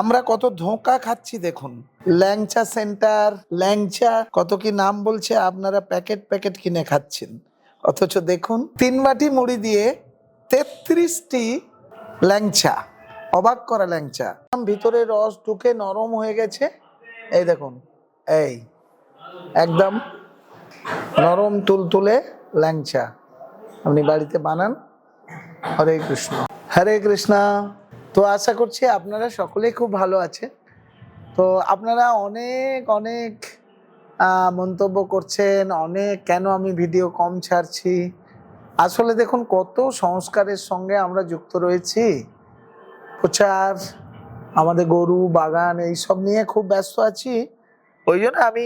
আমরা কত ধোঁকা খাচ্ছি দেখুন। ল্যাংচা সেন্টার, ল্যাংচা, কত কি নাম বলছে আপনারা প্যাকেট প্যাকেট কিনে খাচ্ছেন। অথচ দেখুন, তিন বাটি মুড়ি দিয়ে তেত্রিশটি ল্যাংচা, অবাক করা ল্যাংচা। ভিতরে রস ঢুকে নরম হয়ে গেছে। এই দেখুন, এই, একদম নরম তুলতুলে ল্যাংচা। আপনি বাড়িতে বানান। হরে কৃষ্ণ। হরে কৃষ্ণ। তো আশা করছি আপনারা সকলেই খুব ভালো আছেন। তো আপনারা অনেক অনেক মন্তব্য করছেন, অনেক কেন আমি ভিডিও কম ছাড়ছি। আসলে দেখুন, কত সংস্কারের সঙ্গে আমরা যুক্ত রয়েছি। প্রচার, আমাদের গরু, বাগান এইসব নিয়ে খুব ব্যস্ত আছি। ওই জন্য আমি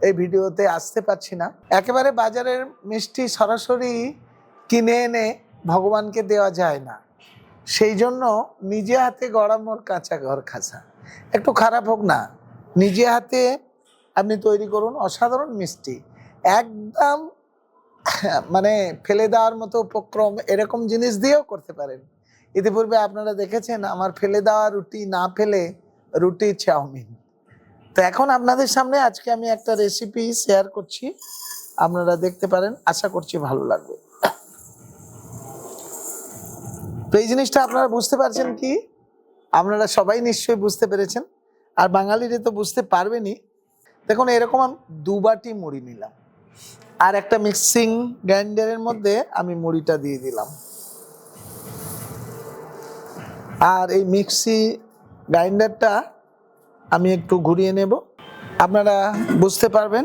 এই ভিডিওতে আসতে পারছি না। একেবারে বাজারের মিষ্টি সরাসরি কিনে এনে ভগবানকে দেওয়া যায় না। সেই জন্য নিজে হাতে গড়া মোর কাঁচা ঘর খাসা। একটু খারাপ হোক না। নিজে হাতে আপনি তৈরি করুন অসাধারণ মিষ্টি। একদম মানে ফেলে দেওয়ার মতো উপক্রম এরকম জিনিস দিয়েও করতে পারেন। ইতিপূর্বে আপনারা দেখেছেন আমার ফেলে দেওয়া রুটি না ফেলে রুটি চাউমিন। তো এখন আপনাদের সামনে আজকে আমি একটা রেসিপি শেয়ার করছি। আপনারা দেখতে পারেন, আশা করছি ভালো লাগবে। তো এই জিনিসটা আপনারা বুঝতে পারছেন কি? আপনারা সবাই নিশ্চয়ই বুঝতে পেরেছেন। আর বাঙালিরা তো বুঝতে পারবেনই। দেখুন, এরকম আমি দু বাটি মুড়ি নিলাম। আর একটা মিক্সিং গ্রাইন্ডারের মধ্যে আমি মুড়িটা দিয়ে দিলাম। আর এই মিক্সি গ্রাইন্ডারটা আমি একটু ঘুরিয়ে নেব। আপনারা বুঝতে পারবেন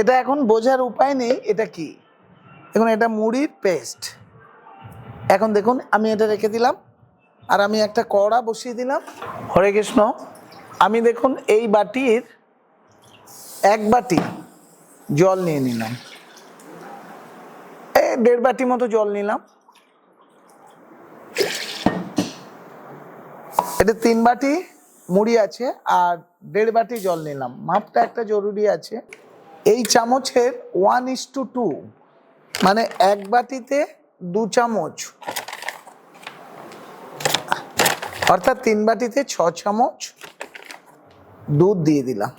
এটা এখন বোঝার উপায় নেই, এটা কি? এখন এটা মুড়ির পেস্ট এখন দেখুন, আমি এটা রেখে দিলাম, আর আমি একটা কড়া বসিয়ে দিলাম। হরে কৃষ্ণ, আমি দেখুন, এই বাটির এক বাটি জল নিয়ে নিলাম। এই দেড় বাটি মতো জল নিলাম। এটা তিন বাটি মুড়ি আছে, আর দেড় বাটি জল নিলাম। মাপটা একটা জরুরি আছে। এই চামচের ওয়ান ইস টু টু মানে এক বাটিতে দু চামচ, অর্থাৎ তিন বাটিতে ছ চামচ দুধ দিয়ে দিলাম।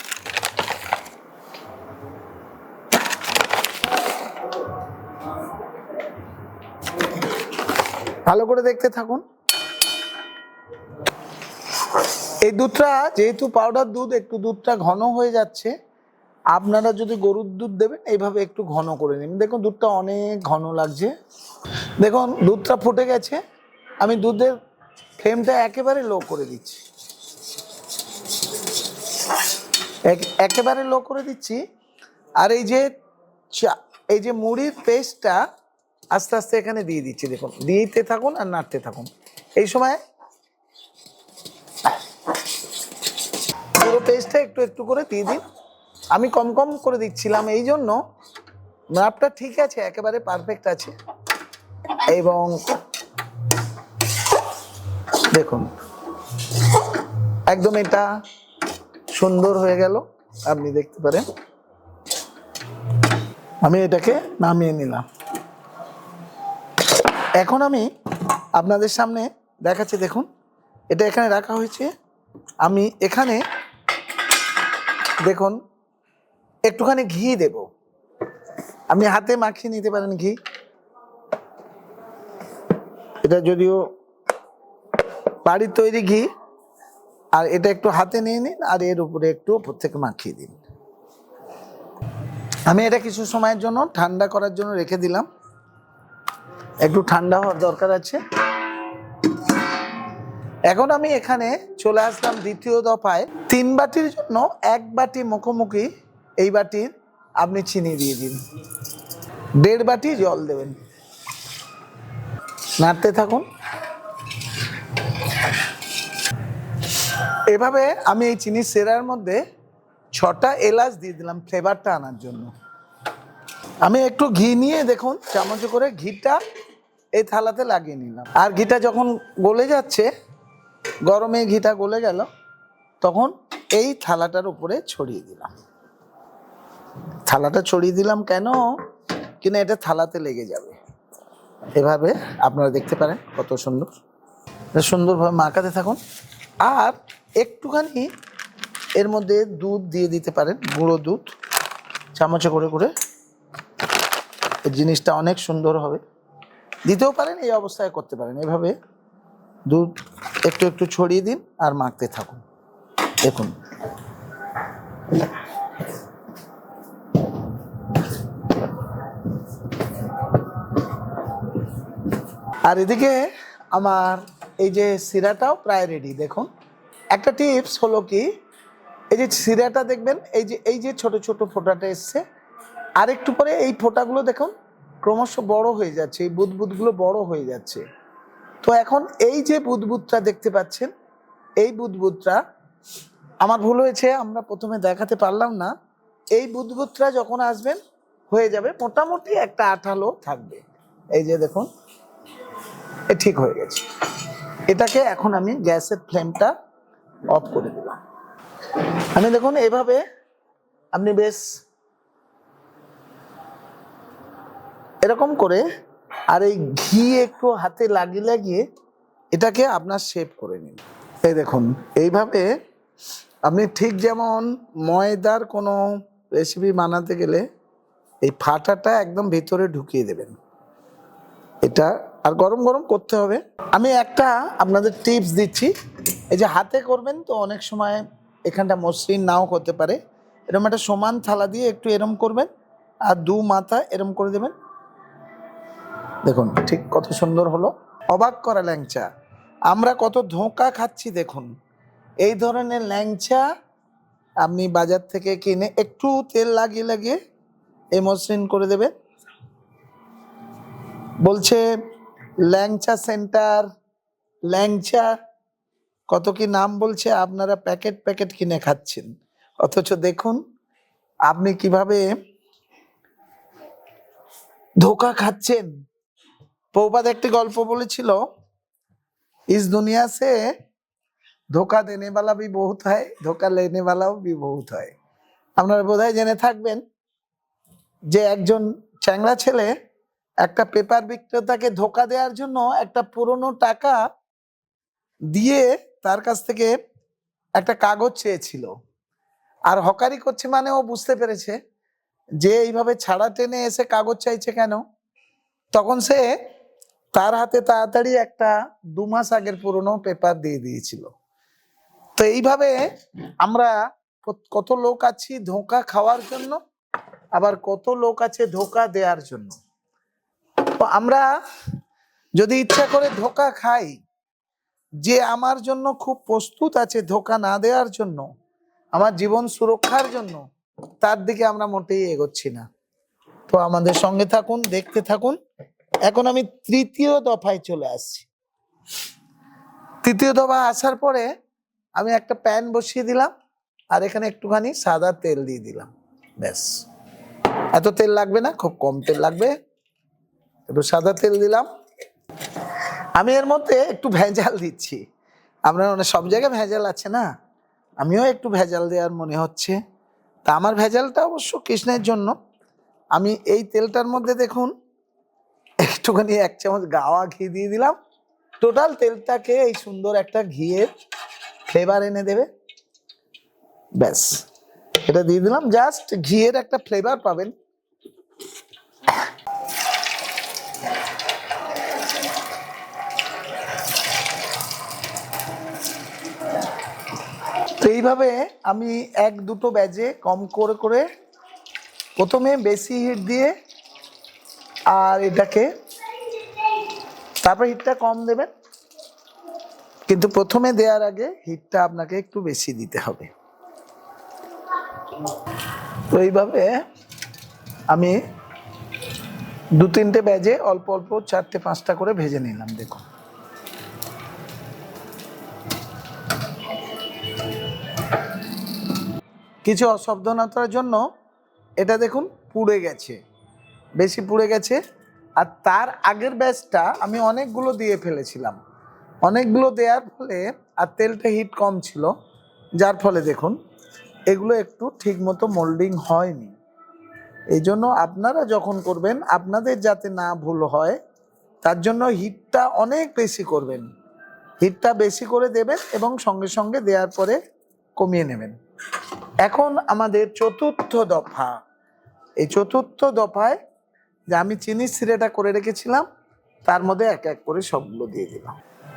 ভালো করে দেখতে থাকুন। এই দুধটা, যেহেতু পাউডার দুধ, একটু দুধটা ঘন হয়ে যাচ্ছে আপনারা যদি গরুর দুধ দেবেন, এইভাবে একটু ঘন করে নিন। দেখুন, দুধটা অনেক ঘন লাগছে। দেখুন, দুধটা ফুটে গেছে। আমি দুধের ফ্লেমটা একেবারে লো করে দিচ্ছি। এক- একেবারে লো করে দিচ্ছি। আর এই যে চা- এই যে মুড়ির পেস্টটা আস্তে আস্তে এখানে দিয়ে দিচ্ছি, দেখুন। দিতে থাকুন আর নাড়তে থাকুন। এই সময় পুরো পেস্টটা একটু একটু করে দিয়ে দিন। আমি কম কম করে দিচ্ছিলাম এই জন্য মাপটা ঠিক আছে, একেবারে পারফেক্ট আছে। এবং দেখুন, একদম এটা সুন্দর হয়ে গেল, আপনি দেখতে পারেন। আমি এটাকে নামিয়ে নিলাম। এখন আমি আপনাদের সামনে দেখাচ্ছি, দেখুন, এটা এখানে রাখা হয়েছে। আমি এখানে, দেখুন একটুখানি ঘি দেব। আপনি হাতে মাখিয়ে নিতে পারেন ঘি। এটা যদিও বাড়ির তৈরি ঘি, আর এটা একটু হাতে নিয়ে নিন, আর এর উপরে একটু উপর থেকে মাখিয়ে দিন। আমি এটা কিছু সময়ের জন্য ঠান্ডা করার জন্য রেখে দিলাম। একটু ঠান্ডা হওয়ার দরকার আছে। এখন আমি এখানে চলে আসলাম দ্বিতীয় দফায়। তিন বাটির জন্য এক বাটি মুখোমুখি এই বাটির আপনি চিনি দিয়ে দিন। দেড় বাটি জল দেবেন। নাড়তে থাকুন। এভাবে আমি এই চিনি সেরার মধ্যে ছটা এলাচ দিয়ে দিলাম ফ্লেভারটা আনার জন্য। আমি একটু ঘি নিয়ে দেখুন, চামচ করে ঘিটা এই থালাতে লাগিয়ে নিলাম। আর ঘিটা যখন গলে যাচ্ছে, গরমে ঘিটা গলে গেল, তখন এই থালাটার উপরে ছড়িয়ে দিলাম। থালাটা ছড়িয়ে দিলাম কেন? কিনা এটা থালাতে লেগে যাবে। এভাবে আপনারা দেখতে পারেন কত সুন্দর। সুন্দরভাবে মাখাতে থাকুন। আর একটুখানি এর মধ্যে দুধ দিয়ে দিতে পারেন, গুঁড়ো দুধ। চামচে করে করে জিনিসটা অনেক সুন্দর হবে। দিতেও পারেন, এই অবস্থায় করতে পারেন। এভাবে দুধ একটু একটু ছড়িয়ে দিন আর মাখতে থাকুন। দেখুন। আর এদিকে আমার এই যে সিরাটাও প্রায় রেডি দেখুন। একটা টিপস হলো কি, এই যে সিরাটা দেখবেন, এই যে এই যে ছোট ছোট ফোঁটাটা এসছে, আর একটু পরে এই ফোঁটাগুলো দেখুন, ক্রমশ বড় হয়ে যাচ্ছে, এই বুদবুদগুলো বড় হয়ে যাচ্ছে। তো এখন এই যে বুদবুদটা দেখতে পাচ্ছেন, এই বুদবুদটা, আমার ভুল হয়েছে, আমরা প্রথমে দেখাতে পারলাম না, এই বুদবুদটা যখন আসবেন, হয়ে যাবে মোটামুটি একটা আঠালো থাকবে। এই যে দেখুন ঠিক হয়ে গেছে। এটাকে এখন আমি গ্যাসের ফ্লেমটা অফ করে দিলাম। আমি দেখুন, এভাবে আপনি বেশ এরকম করে আর এই ঘি একটু হাতে লাগিয়ে লাগিয়ে এটাকে আপনার শেপ করে নিন। এই দেখুন, এইভাবে আপনি ঠিক যেমন ময়দার কোনো রেসিপি বানাতে গেলে এই ফাটাটা একদম ভিতরে ঢুকিয়ে দেবেন। এটা আর গরম গরম করতে হবে। আমি একটা আপনাদের টিপস দিচ্ছি। এই যে হাতে করবেন তো অনেক সময় এখানটা মসৃণ নাও করতে পারে। এরকম একটা সমান থালা দিয়ে একটু এরম করবেন আর দু মাথা এরম করে দেবেন। দেখুন ঠিক কত সুন্দর হলো। অবাক করা ল্যাংচা। আমরা কত ধোঁকা খাচ্ছি দেখুন। এই ধরনের ল্যাংচা আপনি বাজার থেকে কিনে একটু তেল লাগিয়ে লাগিয়ে এই মসৃণ করে দেবেন। বলছে ল্যাংচা সেন্টার, ল্যাংচা, কত কি নাম বলছে? আপনারা প্যাকেট প্যাকেট কিনে খাচ্ছেন। অথচ দেখুন, আপনি কীভাবে ধোকা খাচ্ছেন। পৌপাদ একটি গল্প বলেছিল, ইস দুনিয়া সে ধোকা দেনেওয়ালা বি বহুত হয় ধোকা লেনেওয়ালাও বি বহুত হয় আপনারা বোধহয় জেনে থাকবেন যে একজন চ্যাংড়া ছেলে একটা পেপার বিক্রেতাকে ধোকা দেওয়ার জন্য একটা পুরনো টাকা দিয়ে তার কাছ থেকে একটা কাগজ চেয়েছিল। আর হকারি করছে মানে ও বুঝতে পেরেছে যে এইভাবে ছাড়া টেনে এসে কাগজ চাইছে কেন? তখন সে তার হাতে তাড়াতাড়ি একটা দু মাস আগের পুরনো পেপার দিয়ে দিয়েছিল। তো এইভাবে আমরা কত- লোক আছি ধোঁকা খাওয়ার জন্য, আবার কত লোক আছে ধোঁকা দেওয়ার জন্য। আমরা যদি ইচ্ছা করে ধোঁকা খাই যে আমার জন্য খুব প্রস্তুত আছে ধোঁকা না দেওয়ার জন্য, আমার জীবন সুরক্ষার জন্য, তার দিকে আমরা মোটেই এগোচ্ছি না। তো আমাদের সঙ্গে থাকুন, দেখতে থাকুন। এখন আমি তৃতীয় দফায় চলে আসছি। তৃতীয় দফা আসার পরে আমি একটা প্যান বসিয়ে দিলাম আর এখানে একটুখানি সাদা তেল দিয়ে দিলাম। ব্যাস। এত তেল লাগবে না? খুব কম তেল লাগবে। একটু সাদা তেল দিলাম। আমি এর মধ্যে একটু ভেজাল দিচ্ছি। আমরা মানে সব জায়গায় ভেজাল আছে না? আমিও একটু ভেজাল দেওয়ার মনে হচ্ছে। তা আমার ভেজালটা অবশ্য কৃষ্ণের জন্য। আমি এই তেলটার মধ্যে দেখুন, একটুখানি এক চামচ গাওয়া ঘি দিয়ে দিলাম। টোটাল তেলটাকে এই সুন্দর একটা ঘিয়ের ফ্লেভার এনে দেবে। ব্যাস। এটা দিয়ে দিলাম। জাস্ট ঘিয়ের একটা ফ্লেভার পাবেন তো এইভাবে আমি এক দুটো ব্যাজে কম করে করে প্রথমে বেশি হিট দিয়ে আর এটাকে তারপর হিটটা কম দেবেন। কিন্তু প্রথমে দেওয়ার আগে হিটটা আপনাকে একটু বেশি দিতে হবে। তো এইভাবে আমি দু তিনটে ব্যাজে অল্প অল্প চারটে পাঁচটা করে ভেজে নিলাম, দেখুন। কিছু অসাবধানতার জন্য এটা দেখুন পুড়ে গেছে, বেশি পুড়ে গেছে। আর তার আগের ব্যাচটা আমি অনেকগুলো দিয়ে ফেলেছিলাম। অনেকগুলো দেওয়ার ফলে আর তেলটা হিট কম ছিল, যার ফলে দেখুন এগুলো একটু ঠিকমতো মোল্ডিং হয়নি। এই জন্য আপনারা যখন করবেন, আপনাদের যাতে না ভুল হয়, তার জন্য হিটটা অনেক বেশি করবেন। হিটটা বেশি করে দেবেন এবং সঙ্গে সঙ্গে দেওয়ার পরে কমিয়ে নেবেন। এখন আমাদের চতুর্থ দফা। এই চতুর্থ দফায় যে আমি চিনি সিরেটা করে রেখেছিলাম, তার মধ্যে এক এক করে সবগুলো দিয়ে দিলাম।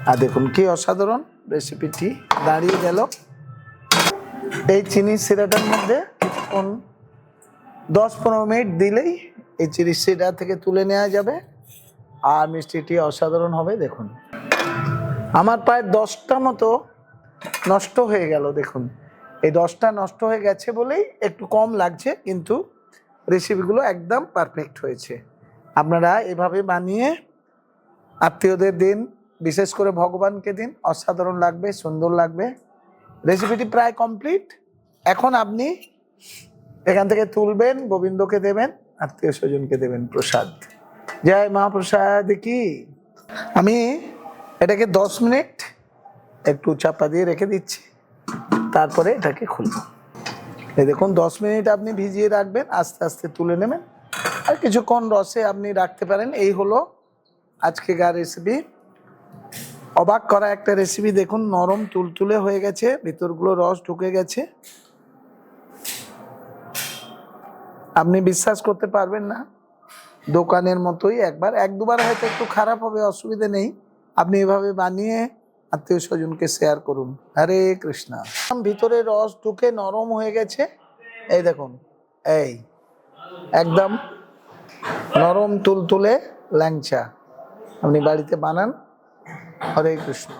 আর দেখুন কি অসাধারণ রেসিপিটি দাঁড়িয়ে গেল। এই চিনি সিরাটার মধ্যে কিছুক্ষণ, দশ পনেরো মিনিট দিলেই এই চিনি সিরা থেকে তুলে নেওয়া যাবে। আর মিষ্টিটি অসাধারণ হবে, দেখুন। আমার প্রায় দশটা মতো নষ্ট হয়ে গেল, দেখুন। এই দশটা নষ্ট হয়ে গেছে বলেই একটু কম লাগছে, কিন্তু রেসিপিগুলো একদম পারফেক্ট হয়েছে। আপনারা এভাবে বানিয়ে আত্মীয়দের দিন, বিশেষ করে ভগবানকে দিন, অসাধারণ লাগবে, সুন্দর লাগবে। রেসিপিটি প্রায় কমপ্লিট এখন আপনি এখান থেকে তুলবেন, গোবিন্দকে দেবেন আত্মীয় স্বজনকে দেবেন প্রসাদ। জয় মহাপ্রসাদ কি? আমি এটাকে দশ মিনিট একটু চাপা দিয়ে রেখে দিচ্ছি। তারপরে এটাকে খুলব। এই দেখুন, দশ মিনিট আপনি ভিজিয়ে রাখবেন, আস্তে আস্তে তুলে নেবেন। আর কিছুক্ষণ রসে আপনি রাখতে পারেন। এই হলো আজকেকার রেসিপি অবাক করা একটা রেসিপি দেখুন, নরম তুলতুলে হয়ে গেছে, ভিতরগুলো রস ঢুকে গেছে। আপনি বিশ্বাস করতে পারবেন না, দোকানের মতোই একবার, এক দুবার হয়তো একটু খারাপ হবে, অসুবিধে নেই। আপনি এভাবে বানিয়ে আত্মীয় স্বজনকে শেয়ার করুন। হরে কৃষ্ণা। ভিতরে রস ঢুকে নরম হয়ে গেছে। এই দেখুন, এই একদম নরম তুলতুলে ল্যাংচা। আপনি বাড়িতে বানান। হরে কৃষ্ণ।